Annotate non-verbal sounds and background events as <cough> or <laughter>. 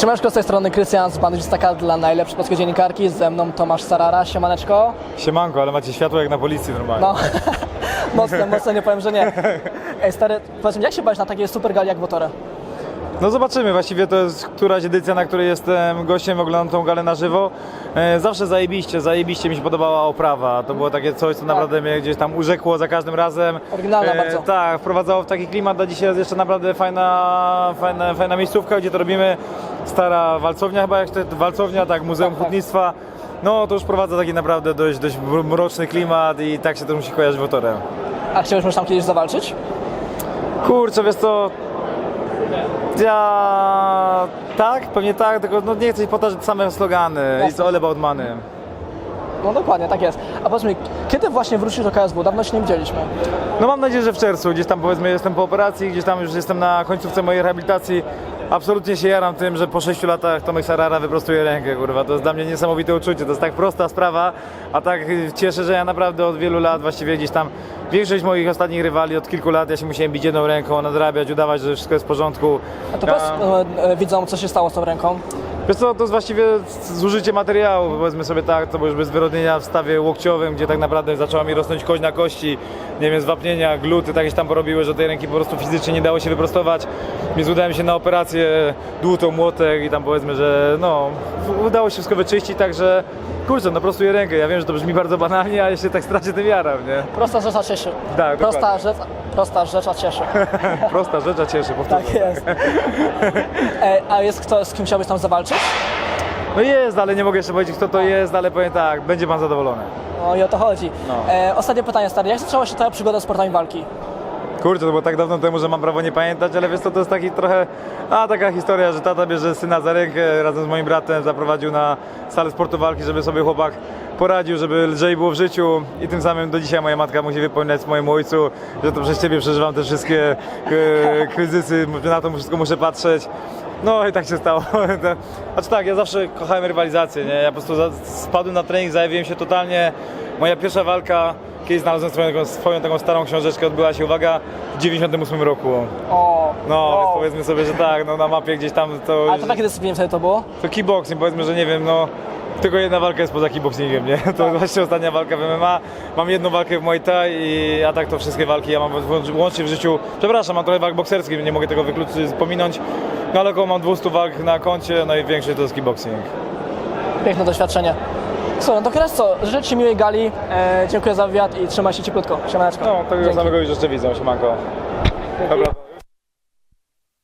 Siemaneczko, z tej strony Krystian z Bandysta dla najlepszej polskiej dziennikarki. Ze mną Tomasz Sarara, siemaneczko. Siemanko, ale macie światło jak na policji normalnie. No, <laughs> mocne, mocne, nie powiem, że nie. Ej stary, powiedz mi, jak się bawisz na takiej super gali jak Wotorę? No zobaczymy, właściwie to jest któraś edycja, na której jestem gościem, oglądam tą galę na żywo. E, zawsze zajebiście, zajebiście mi się podobała oprawa. To było takie coś, co naprawdę mnie gdzieś tam urzekło za każdym razem. Tak. Oryginalna bardzo. Tak, wprowadzało w taki klimat, a dzisiaj jest jeszcze naprawdę fajna, fajna, fajna miejscówka, gdzie to robimy. Stara walcownia chyba, jak to walcownia, tak, Muzeum Tak, tak. Hutnictwa. No to już wprowadza taki naprawdę dość, dość mroczny klimat i tak się to musi kojarzyć Wotorem. A chciałbyś może tam kiedyś zawalczyć? Kurczę, wiesz co, ja tak, pewnie tak, tylko no nie chcę powtarzać same slogany. Jasne. It's all about money. No dokładnie, tak jest. A powiedz mi, kiedy właśnie wrócisz do KSW? Dawno się nie widzieliśmy. No mam nadzieję, że w czerwcu, gdzieś tam powiedzmy jestem po operacji, gdzieś tam już jestem na końcówce mojej rehabilitacji. Absolutnie się jaram tym, że po 6 latach Tomek Sarara wyprostuje rękę, kurwa. To jest dla mnie niesamowite uczucie, to jest tak prosta sprawa, a tak cieszę, że ja naprawdę od wielu lat właściwie gdzieś tam większość moich ostatnich rywali od kilku lat ja się musiałem bić jedną ręką, nadrabiać, udawać, że wszystko jest w porządku. A to powiedz e, e, widzom, co się stało z tą ręką. Wiesz co, to jest właściwie zużycie materiału, powiedzmy sobie tak, to było już bez wyrodnienia w stawie łokciowym, gdzie tak naprawdę zaczęła mi rosnąć kość na kości, nie wiem, zwapnienia, gluty tak się tam porobiły, że tej ręki po prostu fizycznie nie dało się wyprostować. Więc udałem się na operację, dłuto, młotek i tam powiedzmy, że no, udało się wszystko wyczyścić, także kurczę, no prostuję rękę. Ja wiem, że to brzmi bardzo banalnie, ale się tak stracę tym jaram, nie? Prosta rzecz a cieszy. Tak, prosta dokładnie. rzecz, prosta rzecz a cieszy. <laughs> Prosta rzecz, a cieszy, powtórzę. Tak jest. E, a jest kto, z kim chciałbyś tam zawalczyć? No jest, ale nie mogę jeszcze powiedzieć, kto to jest, ale powiem tak, będzie pan zadowolony. No i o to chodzi. No. E, ostatnie pytanie, stary. Jak zaczęła się twoja przygoda z sportami walki? Kurczę, to było tak dawno temu, że mam prawo nie pamiętać, ale wiesz co, to jest taki trochę, a taka historia, że tata bierze syna za rękę, razem z moim bratem zaprowadził na salę sportu walki, żeby sobie chłopak poradził, żeby lżej było w życiu i tym samym do dzisiaj moja matka musi wypominać mojemu ojcu, że to przez ciebie przeżywam te wszystkie e, kryzysy, na to wszystko muszę patrzeć. No i tak się stało. <laughs> Znaczy tak, ja zawsze kochałem rywalizację, nie? Ja po prostu spadłem na trening, zajawiłem się totalnie. Moja pierwsza walka, kiedyś znalazłem swoją, taką- swoją taką starą książeczkę, odbyła się, uwaga, w 98 roku. O, No, o. więc powiedzmy sobie, że tak, no na mapie gdzieś tam to... Ale to w jakiej dyscyplinie wtedy to było? To kickboxing, powiedzmy, że nie wiem, no... Tylko jedna walka jest poza kickboxingiem, nie? <laughs> To Tak. właśnie ostatnia walka w MMA. Mam jedną walkę w Muay Thai, i, a tak to wszystkie walki ja mam w- łącznie w życiu. Przepraszam, mam trochę walk bokserskich, nie mogę tego wykluczyć, pominąć. No ale około mam 200 walk na koncie, no i większość to jest kickboxing. Piękne doświadczenie. Słuchaj, no to teraz co? Życzę Ci miłej gali, e, dziękuję za wywiad i trzymaj się cieplutko. Siemaneczko. No, tego Dzięki. samego już jeszcze widzę, siemanko. Dobra.